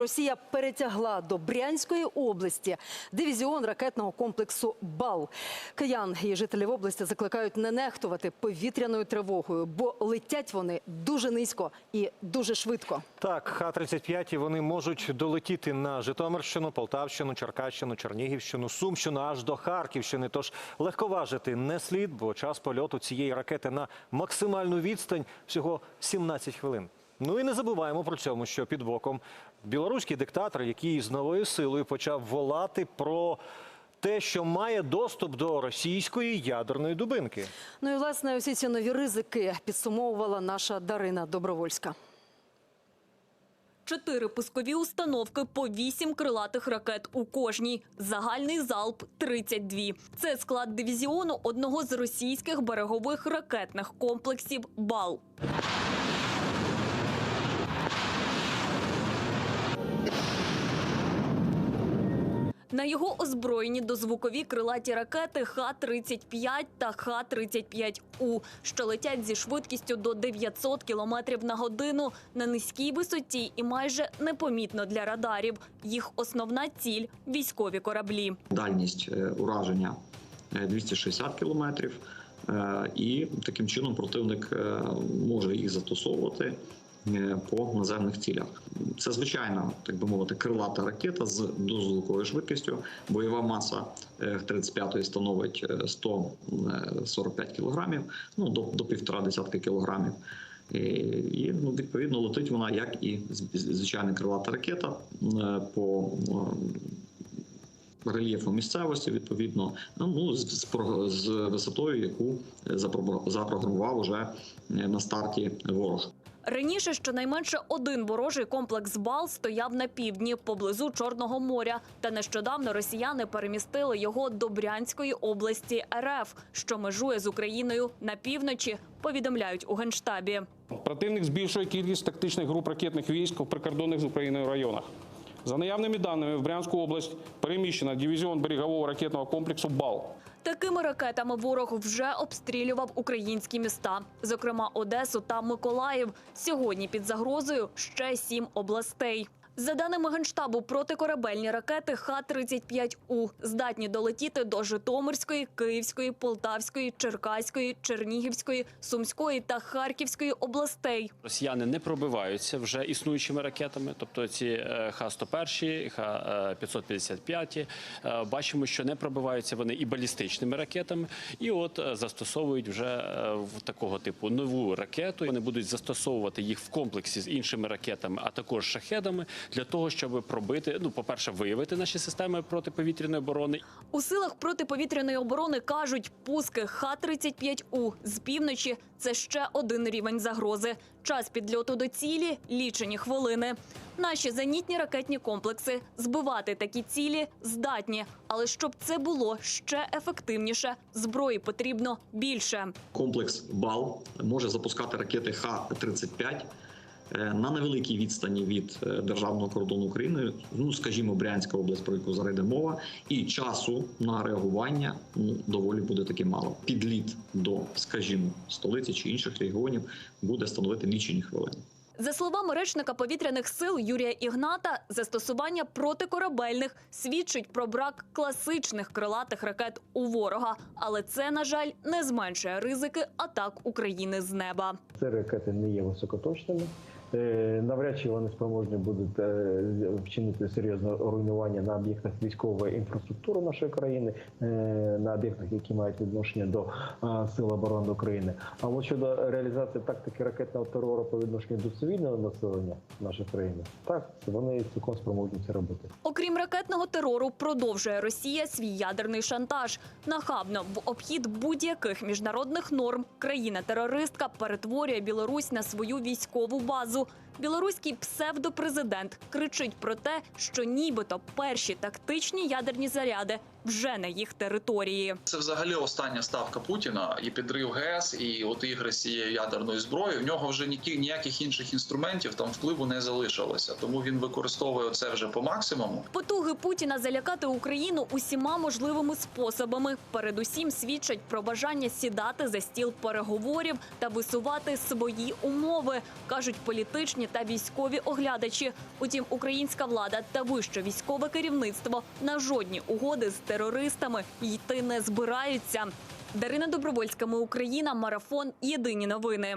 Росія перетягла до Брянської області дивізіон ракетного комплексу БАЛ. Киян і жителів області закликають не нехтувати повітряною тривогою, бо летять вони дуже низько і дуже швидко. Так, Х-35 і вони можуть долетіти на Житомирщину, Полтавщину, Черкащину, Чернігівщину, Сумщину аж до Харківщини. Тож легковажити не слід, бо час польоту цієї ракети на максимальну відстань всього 17 хвилин. Ну і не забуваємо про цьому, що під боком білоруський диктатор, який з новою силою почав волати про те, що має доступ до російської ядерної дубинки. Ну і власне усі ці нові ризики підсумовувала наша Дарина Добровольська. Чотири пускові установки по вісім крилатих ракет у кожній. Загальний залп 32. Це склад дивізіону одного з російських берегових ракетних комплексів БАЛ. На його озброєнні дозвукові крилаті ракети Х-35 та Х-35У, що летять зі швидкістю до 900 км на годину на низькій висоті і майже непомітно для радарів. Їх основна ціль – військові кораблі. дальність е, ураження е, 260 кілометрів, е, і таким чином противник е, може їх застосовувати е, по наземних цілях. Це звичайна, так би мовити, крилата ракета з дозвуковою швидкістю. Бойова маса е, 35-ї становить е, 145 кілограмів, ну до, до півтора десятка кілограмів. І, ну, відповідно летить вона як і звичайна крилата ракета е, по е, рельєфу місцевості, відповідно, ну з, з, з висотою, яку запрограмував уже е, на старті ворог. Раніше щонайменше один ворожий комплекс БАЛ стояв на півдні, поблизу Чорного моря. Та нещодавно росіяни перемістили його до Брянської області РФ, що межує з Україною на півночі, повідомляють у Генштабі. Противник збільшує кількість тактичних груп ракетних військ в прикордонних з Україною районах. За наявними даними, в Брянську область переміщено дивізіон берегового ракетного комплексу БАЛ. Такими ракетами ворог вже обстрілював українські міста, зокрема Одесу та Миколаїв. Сьогодні під загрозою ще сім областей. За даними генштабу, протикорабельні ракети Х-35У здатні долетіти до Житомирської, Київської, Полтавської, Черкаської, Чернігівської, Сумської та Харківської областей. Росіяни не пробиваються вже існуючими ракетами, тобто ці е, Х-101, Х-555. Е, Бачимо, що не пробиваються вони і балістичними ракетами, і от е, застосовують вже е, в такого типу нову ракету. Вони будуть застосовувати їх в комплексі з іншими ракетами, а також шахедами, для того, щоб пробити, ну, по-перше, виявити наші системи протиповітряної оборони У силах протиповітряної оборони кажуть, пуски Х-35У з півночі – це ще один рівень загрози. Час підльоту до цілі – лічені хвилини. Наші зенітні ракетні комплекси збивати такі цілі здатні. Але щоб це було ще ефективніше, зброї потрібно більше. Комплекс БАЛ може запускати ракети Х-35 е, на невеликій відстані від е, державного кордону України, ну скажімо, Брянська область, про яку зараз йде мова, і часу на реагування ну доволі буде таки мало. Підліт до, скажімо, столиці чи інших регіонів буде становити лічені хвилини. За словами речника повітряних сил Юрія Ігната, застосування протикорабельних свідчить про брак класичних крилатих ракет у ворога. Але це, на жаль, не зменшує ризики атак України з неба. Ці ракети не є високоточними. Е, Навряд чи вони спроможні будуть е, вчинити серйозне руйнування на об'єктах військової інфраструктури нашої країни, е, на об'єктах, які мають відношення до сил оборони України. А от щодо реалізації тактики ракетного терору по відношенню до цивільного населення нашої країни, так вони цілком спроможні це робити. Окрім ракетного терору, продовжує Росія свій ядерний шантаж. Нахабно в обхід будь-яких міжнародних норм країна-терористка перетворює Білорусь на свою військову базу. caso Білоруський псевдопрезидент кричить про те, що нібито перші тактичні ядерні заряди вже на їх території. Це взагалі остання ставка Путіна і підрив ГЕС, і от ігри з цією ядерною зброєю. В нього вже ніяких інших інструментів там впливу не залишилося. Тому він використовує це вже по максимуму. Потуги Путіна залякати Україну усіма можливими способами. Передусім свідчать про бажання сідати за стіл переговорів та висувати свої умови, кажуть політичні та військові оглядачі. Утім, українська влада та вище військове керівництво на жодні угоди з терористами йти не збираються. Дарина Добровольська, ми Україна, марафон. Єдині новини.